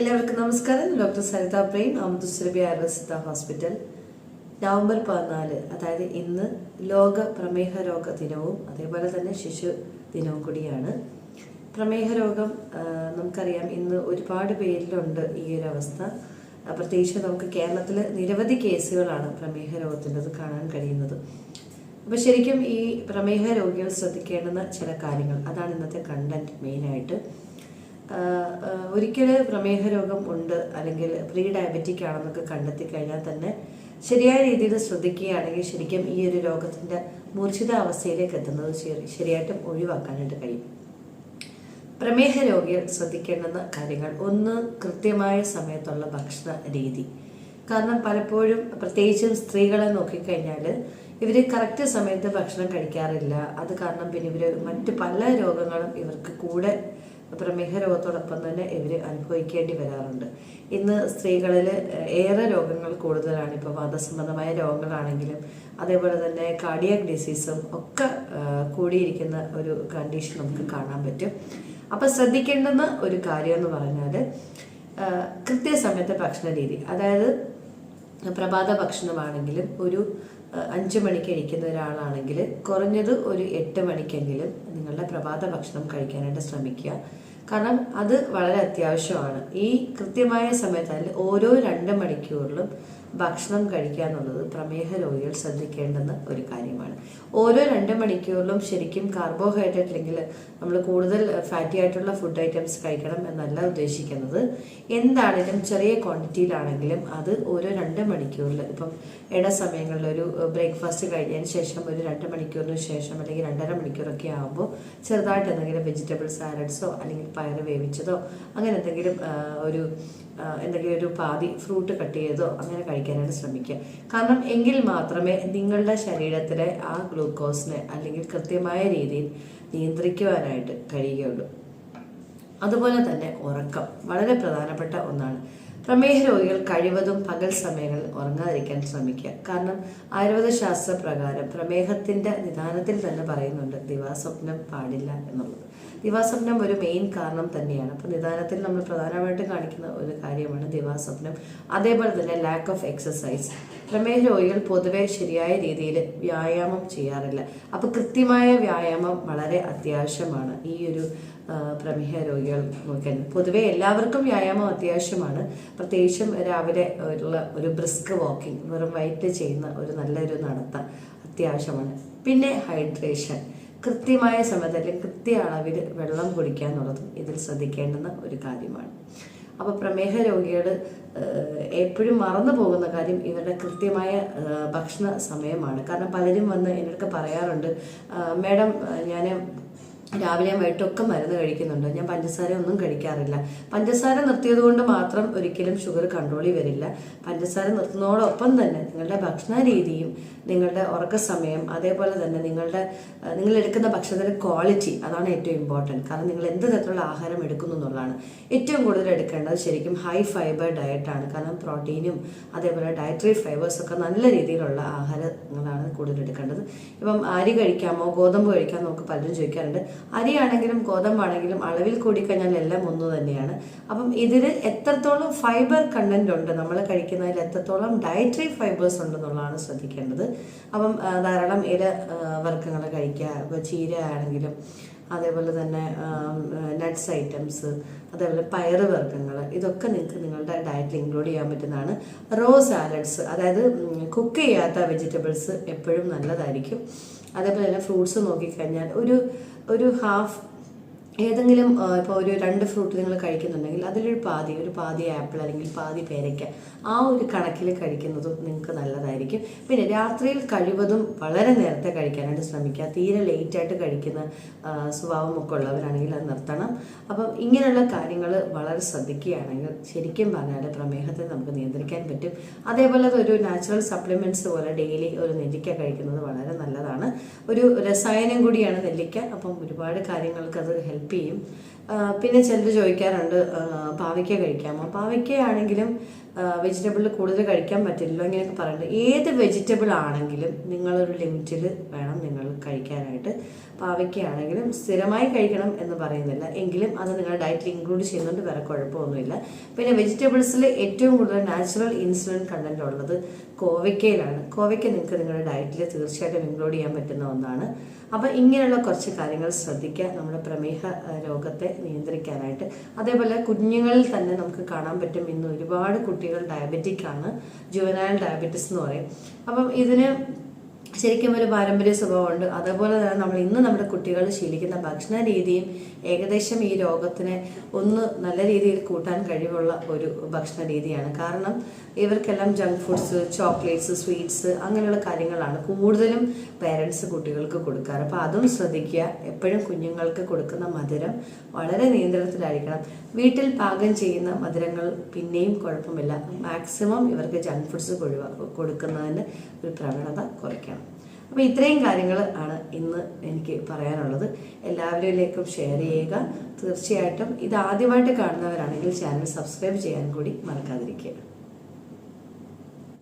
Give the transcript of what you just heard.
എല്ലാവർക്കും നമസ്കാരം. Doctor Saritha Prem Amrithasurabhi Ayurveda hospital. November പതിനാല് അതായത് ഇന്ന് ലോക പ്രമേഹ രോഗ ദിനവും അതേപോലെ തന്നെ ശിശു ദിനവും കൂടിയാണ്. പ്രമേഹ രോഗം നമുക്കറിയാം ഇന്ന് ഒരുപാട് പേരിലുണ്ട് ഈ ഒരു അവസ്ഥ. പ്രത്യേകിച്ച് നമുക്ക് കേരളത്തിൽ നിരവധി കേസുകളാണ് പ്രമേഹ രോഗത്തിന്റെത് കാണാൻ കഴിയുന്നത്. അപ്പോൾ ശരിക്കും ഈ പ്രമേഹ രോഗികൾ ശ്രദ്ധിക്കേണ്ടുന്ന ചില കാര്യങ്ങൾ അതാണ് ഇന്നത്തെ കണ്ടന്റ് മെയിനായിട്ട് ഒരിക്കൽ പ്രമേഹ രോഗം ഉണ്ട് അല്ലെങ്കിൽ പ്രീ ഡയബറ്റിക് ആണെന്നൊക്കെ കണ്ടെത്തി കഴിഞ്ഞാൽ തന്നെ ശരിയായ രീതിയിൽ ശ്രദ്ധിക്കുകയാണെങ്കിൽ ശരിക്കും ഈ ഒരു രോഗത്തിന്റെ മൂർച്ഛിത അവസ്ഥയിലേക്ക് എത്തുന്നത് ശരി ശരിയായിട്ടും ഒഴിവാക്കാനായിട്ട് കഴിയും. പ്രമേഹ രോഗികൾ ശ്രദ്ധിക്കേണ്ടുന്ന കാര്യങ്ങൾ. ഒന്ന് കൃത്യമായ സമയത്തുള്ള ഭക്ഷണ രീതി. കാരണം പലപ്പോഴും പ്രത്യേകിച്ചും സ്ത്രീകളെ നോക്കിക്കഴിഞ്ഞാൽ ഇവർ കറക്റ്റ് സമയത്ത് ഭക്ഷണം കഴിക്കാറില്ല. അത് കാരണം പിന്നെ ഇവർ മറ്റ് പല രോഗങ്ങളും ഇവർക്ക് കൂടെ പ്രമേഹ രോഗത്തോടൊപ്പം തന്നെ ഇവർ അനുഭവിക്കേണ്ടി വരാറുണ്ട്. ഇന്ന് സ്ത്രീകളിൽ ഏറെ രോഗങ്ങൾ കൂടുതലാണ് ഇപ്പോൾ വാദസംബന്ധമായ രോഗങ്ങളാണെങ്കിലും അതേപോലെ തന്നെ കാർഡിയക് ഡിസീസും ഒക്കെ കൂടിയിരിക്കുന്ന ഒരു കണ്ടീഷൻ നമുക്ക് കാണാൻ പറ്റും. അപ്പം ശ്രദ്ധിക്കേണ്ടുന്ന ഒരു കാര്യം എന്ന് പറഞ്ഞാൽ കൃത്യസമയത്തെ ഭക്ഷണ രീതി അതായത് പ്രഭാത ഭക്ഷണമാണെങ്കിലും ഒരു അഞ്ച് മണിക്ക് കഴിക്കുന്ന ഒരാളാണെങ്കിൽ കുറഞ്ഞത് ഒരു എട്ട് മണിക്കെങ്കിലും നിങ്ങളുടെ പ്രഭാത ഭക്ഷണം കഴിക്കാനായിട്ട് ശ്രമിക്കുക. കാരണം അത് വളരെ അത്യാവശ്യമാണ്. ഈ കൃത്യമായ സമയത്ത് അതിൽ ഓരോ രണ്ട് മണിക്കൂറിലും ഭക്ഷണം കഴിക്കുക എന്നുള്ളത് പ്രമേഹ രോഗികൾ ശ്രദ്ധിക്കേണ്ടുന്ന ഒരു കാര്യമാണ്. ഓരോ രണ്ട് മണിക്കൂറിലും ശരിക്കും കാർബോഹൈഡ്രേറ്റ് അല്ലെങ്കിൽ നമ്മൾ കൂടുതൽ ഫാറ്റി ആയിട്ടുള്ള ഫുഡ് ഐറ്റംസ് കഴിക്കണം എന്നല്ല ഉദ്ദേശിക്കുന്നത്. എന്താണെങ്കിലും ചെറിയ ക്വാണ്ടിറ്റിയിലാണെങ്കിലും അത് ഓരോ രണ്ട് മണിക്കൂറിൽ ഇപ്പം ഇട സമയങ്ങളിൽ ഒരു ബ്രേക്ക്ഫാസ്റ്റ് കഴിഞ്ഞതിന് ശേഷം ഒരു രണ്ട് മണിക്കൂറിന് ശേഷം അല്ലെങ്കിൽ രണ്ടര മണിക്കൂറൊക്കെ ആകുമ്പോൾ ചെറുതായിട്ട് എന്തെങ്കിലും വെജിറ്റബിൾ സാലഡ്സോ അല്ലെങ്കിൽ പയർ വേവിച്ചതോ അങ്ങനെ എന്തെങ്കിലും ഒരു എന്തെങ്കിലും ഒരു പാതി ഫ്രൂട്ട് കട്ട് ചെയ്തോ അങ്ങനെ കഴിക്കാനായിട്ട് ശ്രമിക്കുക. കാരണം എങ്കിൽ മാത്രമേ നിങ്ങളുടെ ശരീരത്തിലെ ആ ഗ്ലൂക്കോസിനെ അല്ലെങ്കിൽ കൃത്യമായ രീതിയിൽ നിയന്ത്രിക്കുവാനായിട്ട് കഴിയുകയുള്ളൂ. അതുപോലെ തന്നെ ഉറക്കം വളരെ പ്രധാനപ്പെട്ട ഒന്നാണ്. പ്രമേഹ രോഗികൾ കഴിവതും പകൽ സമയങ്ങളിൽ ഉറങ്ങാതിരിക്കാൻ ശ്രമിക്കുക. കാരണം ആയുർവേദ ശാസ്ത്ര പ്രകാരം പ്രമേഹത്തിന്റെ നിദാനത്തിൽ തന്നെ പറയുന്നുണ്ട് ദിവാസ്വപ്നം പാടില്ല എന്നുള്ളത്. ദിവാസ്വപ്നം ഒരു മെയിൻ കാരണം തന്നെയാണ്. അപ്പോൾ നിദാനത്തിൽ നമ്മൾ പ്രധാനമായിട്ടും കാണിക്കുന്ന ഒരു കാര്യമാണ് ദിവാസ്വപ്നം അതേപോലെ തന്നെ ലാക്ക് ഓഫ് എക്സസൈസ് പ്രമേഹ രോഗികൾ പൊതുവെ ശരിയായ രീതിയിൽ വ്യായാമം ചെയ്യാറില്ല. അപ്പോൾ കൃത്യമായ വ്യായാമം വളരെ അത്യാവശ്യമാണ്. ഈ ഒരു പ്രമേഹ രോഗികൾ നോക്കാൻ. പൊതുവെ എല്ലാവർക്കും വ്യായാമം അത്യാവശ്യമാണ്. പ്രത്യേകിച്ചും രാവിലെ ഉള്ള ഒരു ബ്രിസ്ക് വാക്കിംഗ് വെറും വൈറ്റ് ചെയ്യുന്ന ഒരു നല്ലൊരു നടത്ത അത്യാവശ്യമാണ്. പിന്നെ ഹൈഡ്രേഷൻ കൃത്യമായ സമയത്ത് അല്ലെങ്കിൽ കൃത്യ അളവിൽ വെള്ളം കുടിക്കുക എന്നുള്ളതും ഇതിൽ ശ്രദ്ധിക്കേണ്ടുന്ന ഒരു കാര്യമാണ്. അപ്പോൾ പ്രമേഹ രോഗികൾ എപ്പോഴും മറന്നു പോകുന്ന കാര്യം ഇവരുടെ കൃത്യമായ ഭക്ഷണ സമയമാണ്. കാരണം പലരും വന്ന് എന്നൊക്കെ പറയാറുണ്ട് മാഡം ഞാൻ രാവിലെയും വൈകിട്ടൊക്കെ മരുന്ന് കഴിക്കുന്നുണ്ട്. ഞാൻ പഞ്ചസാര ഒന്നും കഴിക്കാറില്ല. പഞ്ചസാര നിർത്തിയത് കൊണ്ട് മാത്രം ഒരിക്കലും ഷുഗർ കൺട്രോളിൽ വരില്ല. പഞ്ചസാര നിർത്തുന്നതോടൊപ്പം തന്നെ നിങ്ങളുടെ ഭക്ഷണ രീതിയും നിങ്ങളുടെ ഉറക്ക സമയം അതേപോലെ തന്നെ നിങ്ങളുടെ നിങ്ങൾ എടുക്കുന്ന ഭക്ഷണത്തിന്റെ ക്വാളിറ്റി അതാണ് ഏറ്റവും ഇമ്പോർട്ടന്റ് കാരണം നിങ്ങൾ എന്ത് തരത്തിലുള്ള ആഹാരം എടുക്കുന്നു എന്നുള്ളതാണ്. ഏറ്റവും കൂടുതൽ എടുക്കേണ്ടത് ശരിക്കും ഹൈ ഫൈബർ ഡയറ്റാണ് കാരണം പ്രോട്ടീനും അതേപോലെ ഡയറ്ററി ഫൈബേഴ്സ് ഒക്കെ നല്ല രീതിയിലുള്ള ആഹാരങ്ങളാണ് കൂടുതൽ എടുക്കേണ്ടത്. ഇപ്പം അരി കഴിക്കാമോ ഗോതമ്പ് കഴിക്കാമോ നമുക്ക് പലരും ചോദിക്കാറുണ്ട്. അരിയാണെങ്കിലും ഗോതമ്പാണെങ്കിലും അളവിൽ കൂടിക്കഴിഞ്ഞാൽ എല്ലാം ഒന്ന് തന്നെയാണ്. അപ്പം ഇതിൽ എത്രത്തോളം ഫൈബർ കണ്ടന്റ് ഉണ്ട്? നമ്മൾ കഴിക്കുന്നതിൽ എത്രത്തോളം ഡയറ്ററി ഫൈബേഴ്സ് ഉണ്ടെന്നുള്ളതാണ് ശ്രദ്ധിക്കേണ്ടത്. അപ്പം ധാരാളം ഇല വർഗങ്ങൾ കഴിക്കുക ചീര ആണെങ്കിലും അതേപോലെ തന്നെ നട്ട്സ് ഐറ്റംസ് അതേപോലെ പയറ് വർഗങ്ങൾ ഇതൊക്കെ നിങ്ങൾക്ക് നിങ്ങളുടെ ഡയറ്റിൽ ഇൻക്ലൂഡ് ചെയ്യാൻ പറ്റുന്നതാണ്. റോ സാലഡ്സ് അതായത് കുക്ക് ചെയ്യാത്ത വെജിറ്റബിൾസ് എപ്പോഴും നല്ലതായിരിക്കും. അതേപോലെ തന്നെ ഫ്രൂട്ട്സ് നോക്കിക്കഴിഞ്ഞാൽ ഒരു ഒരു ഹാഫ് ഏതെങ്കിലും ഇപ്പോൾ ഒരു രണ്ട് ഫ്രൂട്ട് നിങ്ങൾ കഴിക്കുന്നുണ്ടെങ്കിൽ അതിലൊരു പാതി ഒരു പാതി ആപ്പിൾ അല്ലെങ്കിൽ പാതി പേരയ്ക്ക ആ ഒരു കണക്കിൽ കഴിക്കുന്നതും നിങ്ങൾക്ക് നല്ലതായിരിക്കും. പിന്നെ രാത്രിയിൽ കഴിവതും വളരെ നേരത്തെ കഴിക്കാനായിട്ട് ശ്രമിക്കുക. തീരെ ലേറ്റായിട്ട് കഴിക്കുന്ന സ്വഭാവമൊക്കെ ഉള്ളവരാണെങ്കിൽ അത് നിർത്തണം. അപ്പം ഇങ്ങനെയുള്ള കാര്യങ്ങൾ വളരെ ശ്രദ്ധിക്കുകയാണെങ്കിൽ ശരിക്കും പറഞ്ഞാൽ പ്രമേഹത്തെ നമുക്ക് നിയന്ത്രിക്കാൻ പറ്റും. അതേപോലെ ഒരു നാച്ചുറൽ സപ്ലിമെന്റ്സ് പോലെ ഡെയിലി ഒരു നെല്ലിക്ക കഴിക്കുന്നത് വളരെ നല്ലതാണ്. ഒരു രസായനം കൂടിയാണ് നെല്ലിക്ക. അപ്പം ഒരുപാട് കാര്യങ്ങൾക്ക് അത് ഹെൽപ്പ് ചെയ്യും ആ, പിന്നെ ചിലർ ചോദിക്കാറുണ്ട് പാവയ്ക്ക കഴിക്കാമോ? പാവയ്ക്ക ആണെങ്കിലും വെജിറ്റബിൾ കൂടുതൽ കഴിക്കാൻ പറ്റില്ലല്ലോ ഇങ്ങനെയൊക്കെ പറയുന്നുണ്ട്. ഏത് വെജിറ്റബിൾ ആണെങ്കിലും നിങ്ങളൊരു ലിമിറ്റിൽ വേണം നിങ്ങൾ കഴിക്കാനായിട്ട്. പാവയ്ക്കയാണെങ്കിലും സ്ഥിരമായി കഴിക്കണം എന്ന് പറയുന്നില്ല. എങ്കിലും അത് നിങ്ങളുടെ ഡയറ്റിൽ ഇൻക്ലൂഡ് ചെയ്യുന്നുണ്ട് വേറെ കുഴപ്പമൊന്നുമില്ല. പിന്നെ വെജിറ്റബിൾസിൽ ഏറ്റവും കൂടുതൽ നാച്ചുറൽ ഇൻസുലിൻ കണ്ടന്റ് ഉള്ളത് കോവയ്ക്കയിലാണ്. കോവയ്ക്ക നിങ്ങൾക്ക് നിങ്ങളുടെ ഡയറ്റിൽ തീർച്ചയായിട്ടും ഇൻക്ലൂഡ് ചെയ്യാൻ പറ്റുന്ന ഒന്നാണ്. അപ്പോൾ ഇങ്ങനെയുള്ള കുറച്ച് കാര്യങ്ങൾ ശ്രദ്ധിക്കുക. നമ്മുടെ പ്രമേഹ രോഗത്തെ നിയന്ത്രിക്കാനായിട്ട്. അതേപോലെ കുഞ്ഞുങ്ങളിൽ തന്നെ നമുക്ക് കാണാൻ പറ്റും ഇന്ന് ഒരുപാട് കുട്ടികൾ ഡയബറ്റിക് ആണ്. ജുവനായൽ ഡയബറ്റിസ് എന്ന് പറയും. അപ്പം ഇതിന് ശരിക്കും ഒരു പാരമ്പര്യ സ്വഭാവമുണ്ട്. അതേപോലെ തന്നെ നമ്മൾ ഇന്ന് നമ്മുടെ കുട്ടികൾ ശീലിക്കുന്ന ഭക്ഷണ രീതിയും ഏകദേശം ഈ രോഗത്തിനെ ഒന്ന് നല്ല രീതിയിൽ കൂട്ടാൻ കഴിവുള്ള ഒരു ഭക്ഷണ രീതിയാണ്. കാരണം ഇവർക്കെല്ലാം ജങ്ക് ഫുഡ്സ് ചോക്ലേറ്റ്സ് സ്വീറ്റ്സ് അങ്ങനെയുള്ള കാര്യങ്ങളാണ് കൂടുതലും പേരൻസ് കുട്ടികൾക്ക് കൊടുക്കാറ്. അപ്പോൾ അതും ശ്രദ്ധിക്കുക. എപ്പോഴും കുഞ്ഞുങ്ങൾക്ക് കൊടുക്കുന്ന മധുരം വളരെ നിയന്ത്രണത്തിലായിരിക്കണം. വീട്ടിൽ പാകം ചെയ്യുന്ന മധുരങ്ങൾ പിന്നെയും കുഴപ്പമില്ല. മാക്സിമം ഇവർക്ക് ജങ്ക് ഫുഡ്സ് കൊടുക്കുന്നതിന് ഒരു പ്രവണത കുറയ്ക്കണം. അപ്പോൾ ഇത്രയും കാര്യങ്ങൾ ആണ് ഇന്ന് എനിക്ക് പറയാനുള്ളത്. എല്ലാവരിലേക്കും ഷെയർ ചെയ്യുക. തീർച്ചയായിട്ടും ഇത് ആദ്യമായിട്ട് കാണുന്നവരാണെങ്കിൽ ചാനൽ സബ്സ്ക്രൈബ് ചെയ്യാൻ കൂടി മറക്കാതിരിക്കുക.